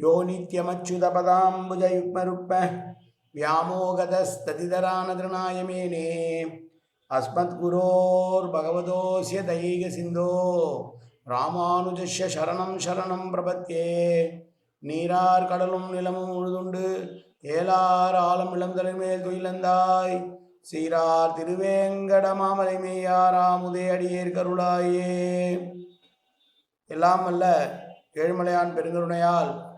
யோ நித்யமச்சுதபதாம்புஜயுக்மருப்ப. வியாமோகதஸ்ததிதரானதிருநாயமேனே அஸ்மத்குரோர் பகவதோசிய தைக சிந்தோ ராமானுஜஸ்ய சரணம் சரணம் பிரபத்தே நீரார் கடலும் நிலமும் உழுதுண்டு ஏலார் ஆலம் இளந்தலை மேல் துயிலந்தாய் சீரார் திருவேங்கடமாமலை மேயாராமுதே அடியேர் கருளாயே எல்லாம் அல்ல ஏழ்மலையான் பெருங்கருணையால்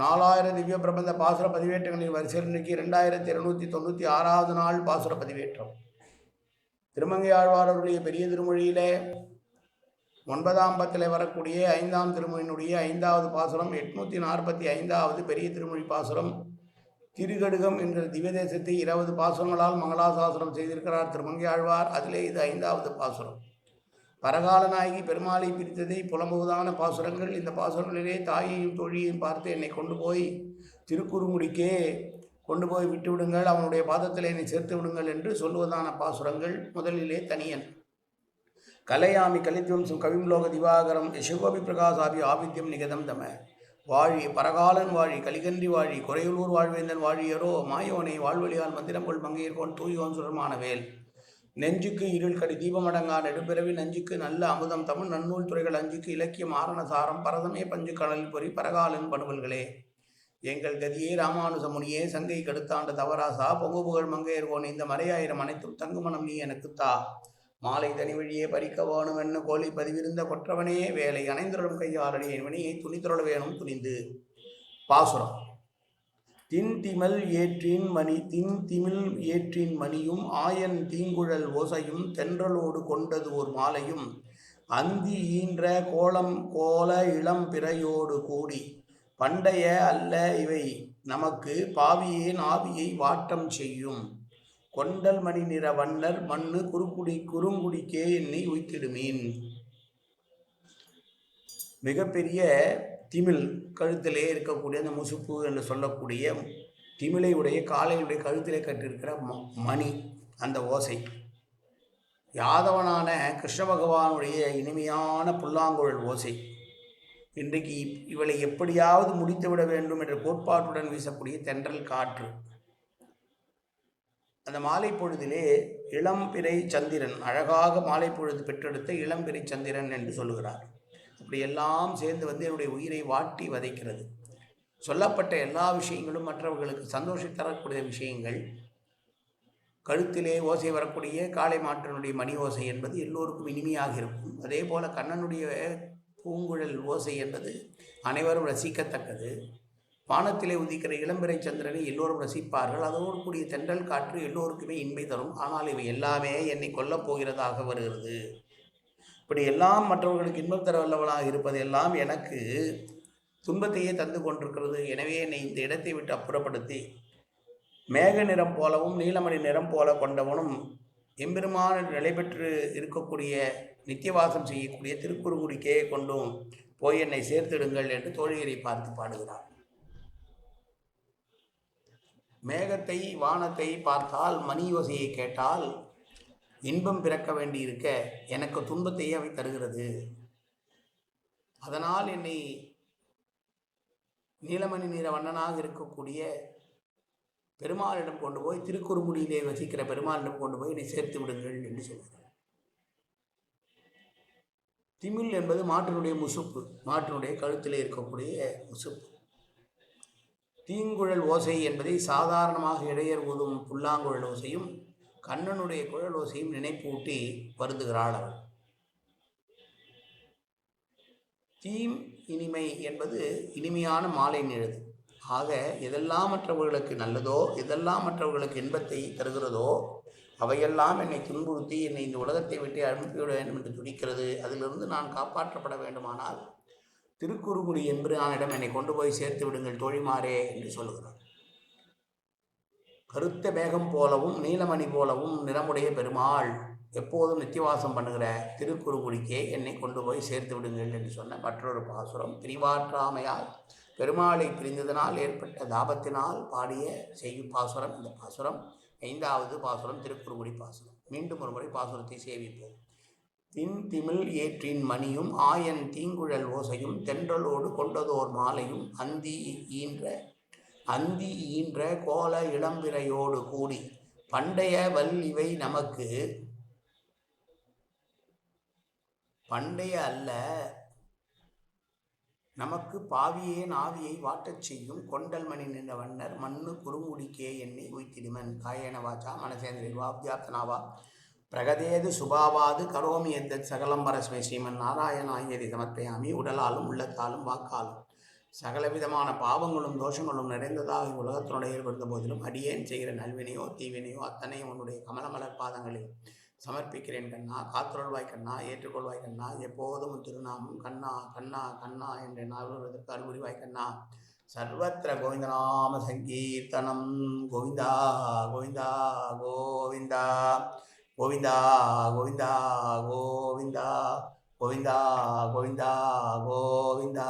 நாலாயிரம் திவ்ய பிரபந்த பாசுர பதிவேற்றங்களின் வரிசையில் இன்னைக்கு ரெண்டாயிரத்தி இருநூற்றி தொண்ணூற்றி ஆறாவது நாள் பாசுர பதிவேற்றம். திருமங்கை ஆழ்வாரருடைய பெரிய திருமொழியிலே ஒன்பதாம் பத்தில் வரக்கூடிய ஐந்தாம் திருமொழியினுடைய ஐந்தாவது பாசுரம் எட்நூற்றி நாற்பத்தி ஐந்தாவது பெரிய திருமொழி பாசுரம் திருகடுகம் என்ற திவ்ய தேசத்தை இருபது பாசுரங்களால் மங்களாசாசனம் செய்திருக்கிறார் திருமங்கை ஆழ்வார். அதிலே இது ஐந்தாவது பாசுரம். பரகாலநாயகி பெருமாளை பிரித்ததை புலம்புவதான பாசுரங்கள் இந்த பாசுரங்களிலே தாயையும் தோழியையும் பார்த்து என்னை கொண்டு போய் திருக்குறுமுடிக்கே கொண்டு போய் விட்டு விடுங்கள். அவனுடைய பாதத்தில் என்னை சேர்த்து விடுங்கள் என்று சொல்லுவதான பாசுரங்கள் முதலிலே தனியன். கலையாமி கலித்வம்சம் கவிம்லோக திவாகரம் யசகோபி பிரகாசாபி ஆபித்யம் நிகதம் தம. வாழி பரகாலன் வாழி கலிகன்றி வாழி குறையுளூர் வாழ்வேந்தன் வாழியரோ மாயோனை வாழ்வழியால் மந்திரங்கொள் மங்கையர்கோன் தூயோன் சுரமான வேல் நெஞ்சுக்கு இருள் கடி தீபமடங்கா நெடுபிறவி நஞ்சுக்கு நல்ல அமுதம் தமிழ் நன்னூல் துறைகள் அஞ்சுக்கு இலக்கியம் ஆரணசாரம் பரதமே பஞ்சு கடலில் பொறி பரகாலன் பணுவல்களே. எங்கள் கதியே ராமானுஜ முனியே சங்கை கடுத்தாண்ட தவராசா பொங்கு புகழ் மங்கையர்கோன் இந்த மறையாயிரம் அனைத்தும் தங்குமணம் நீ எனக்குத்தா மாலை தனி வழியே பறிக்க வேணும் என்ன கோழி பதிவிருந்த கொற்றவனே வேலை அணைந்துருளும் கையாளடி என் வினையை துணித்துருள வேணும் துணிந்து. பாசுரம். தின் ஏற்றின் மணி தின்திமில் ஏற்றின் மணியும் ஆயன் தீங்குழல் ஓசையும் தென்றலோடு கொண்டது ஒரு மாலையும். அந்தி ஈன்ற கோலம் கோல இளம் பிறையோடு கூடி பண்டைய அல்ல இவை நமக்கு பாவியேன் ஆவியை வாட்டம் செய்யும். கொண்டல் மணி நிற வண்ணர் மண்ணு குறுக்குடி குறுங்குடிக்கே என்னை உய்த்திடுமீன். மிகப்பெரிய திமில் கழுத்திலே இருக்கக்கூடிய அந்த முசுப்பு என்று சொல்லக்கூடிய திமிழையுடைய காளையுடைய கழுத்திலே கட்டிருக்கிற ம- மணி அந்த ஓசை. யாதவனான கிருஷ்ண பகவானுடைய இனிமையான புல்லாங்குழல் ஓசை. இன்றைக்கு இப்- இவளை எப்படியாவது முடித்துவிட வேண்டும் என்ற கோட்பாட்டுடன் வீசக்கூடிய தென்றல் காற்று. அந்த மாலை பொழுதிலே இளம்பிறை சந்திரன் அழகாக மாலை பொழுது பெற்றெடுத்த இளம்பிறை சந்திரன் என்று சொல்லுகிறார். இப்படியெல்லாம் எல்லாம் சேர்ந்து வந்து என்னுடைய உயிரை வாட்டி வதைக்கிறது. சொல்லப்பட்ட எல்லா விஷயங்களும் மற்றவர்களுக்கு சந்தோஷம் தரக்கூடிய விஷயங்கள். கழுத்திலே ஓசை வரக்கூடிய காளை மாற்றினுடைய மணி ஓசை என்பது எல்லோருக்கும் இனிமையாக இருக்கும். அதே போல கண்ணனுடைய பூங்குழல் ஓசை என்பது அனைவரும் ரசிக்கத்தக்கது. வானத்திலே உதிக்கிற இளம்பிறை சந்திரனை எல்லோரும் ரசிப்பார்கள். அதோடு கூடிய தென்றல் காற்று எல்லோருக்குமே இன்மை தரும். ஆனால் இவை எல்லாமே என்னை கொல்லப் போகிறதாக வருகிறது. இப்படி எல்லாம் மற்றவர்களுக்கு இன்பம் தர வல்லவளாக இருப்பது எல்லாம் எனக்கு துன்பத்தையே தந்து கொண்டிருக்கிறது. எனவே என்னை இந்த இடத்தை விட்டு அப்புறப்படுத்தி மேக நிறம் போலவும் நீலமணி நிறம் போல கொண்டவனும் எம்பெருமான நிலை பெற்று இருக்கக்கூடிய நித்தியவாசம் செய்யக்கூடிய திருக்குறுங்குடிக்கே கொண்டும் போய் என்னை சேர்த்திடுங்கள் என்று தோழியரை பார்த்து பாடுகிறார் மேகத்தை வானத்தை பார்த்தால் மணி யோசையை கேட்டால் இன்பம் பிறக்க வேண்டியிருக்க எனக்கு துன்பத்தையே அவை தருகிறது. அதனால் என்னை நீலமணி நிற வண்ணனாக இருக்கக்கூடிய பெருமாளிடம் கொண்டு போய் திருக்குறுமுடியிலே வசிக்கிற பெருமாளிடம் கொண்டு போய் என்னை சேர்த்து விடுங்கள் என்று சொல்கிறார். திமில் என்பது மாட்டினுடைய முசுப்பு மாட்டினுடைய கழுத்தில் இருக்கக்கூடிய முசுப்பு. தீங்குழல் ஓசை என்பதை சாதாரணமாக இடையர் ஊதும் புல்லாங்குழல் ஓசையும் கண்ணனுடைய குழல் ஓசையும் நினைப்பூட்டி வருந்துகிறாள் அவள். தீம் இனிமை என்பது இனிமையான மாலை நிழது ஆக எதெல்லாம் மற்றவர்களுக்கு நல்லதோ எதெல்லாம் மற்றவர்களுக்கு இன்பத்தை தருகிறதோ அவையெல்லாம் என்னை துன்புறுத்தி என்னை இந்த உலகத்தை விட்டு அனுப்பிவிட வேண்டும் என்று துடிக்கிறது. அதிலிருந்து நான் காப்பாற்றப்பட வேண்டுமானால் திருக்குறுங்குடி எம்பிரானிடம் என்னை கொண்டு போய் சேர்த்து விடுங்கள் தோழிமாறே என்று சொல்லுகிறார் கருத்த மேகம் போலவும் நீலமணி போலவும் நிறமுடைய பெருமாள் எப்போதும் நித்தியவாசம் பண்ணுகிற திருக்குறுங்குடிக்கே என்னை கொண்டு போய் சேர்த்து விடுங்கள் என்று சொன்ன மற்றொரு பாசுரம் பிரிவாற்றாமையால் பெருமாளை பிரிந்ததனால் ஏற்பட்ட தாபத்தினால் பாடிய செய்யு பாசுரம் இந்த பாசுரம் ஐந்தாவது பாசுரம் திருக்குறுங்குடி பாசுரம். மீண்டும் ஒரு முறை பாசுரத்தை சேவிப்போம். தின் திமிழ் ஏற்றின் மணியும் ஆயன் தீங்குழல் ஓசையும் தென்றலோடு கொண்டதோர் மாலையும் அந்தி ஈன்ற அந்தி ஈன்ற கோல இளம்பிறையோடு கூடி பண்டைய வல்லிவை நமக்கு பண்டைய அல்ல நமக்கு பாவியே நாவியை வாட்டச் செய்யும் கொண்டல் மணி நின்ற வண்ணர் மண்ணு குறுமுடிக்கே எண்ணி உய்த்திடுமன். காயன வாச்சா மனசேந்திரில் வாப்தியாப்தனாவா பிரகதேது சுபாவாது கரோமி எத்தத் சகலம் பரஸ்மை ஸ்ரீமன் நாராயணாயதி சமர்ப்பயாமி உடலாலும் உள்ளத்தாலும் வாக்காலும். சகலவிதமான பாவங்களும் தோஷங்களும் நிறைந்ததாக உலகத்தினுடைய ஏற்படுத்த போதிலும் அடியேன் செய்கிற நல்வினையோ தீவினையோ அத்தனையும் உன்னுடைய கமலமலர் பாதங்களில் சமர்ப்பிக்கிறேன் கண்ணா. காத்துருள்வாய் கண்ணா ஏற்றுக்கொள்வாய் கண்ணா. எப்போதும் திருநாமம் கண்ணா கண்ணா கண்ணா என்ற நாள்வதற்கு அறிவுரிவாய் கண்ணா. சர்வத்திர கோவிந்தநாம சங்கீர்த்தனம். கோவிந்தா கோவிந்தா கோவிந்தா. கோவிந்தா கோவிந்தா கோவிந்தா. கோவிந்தா கோவிந்தா கோவிந்தா.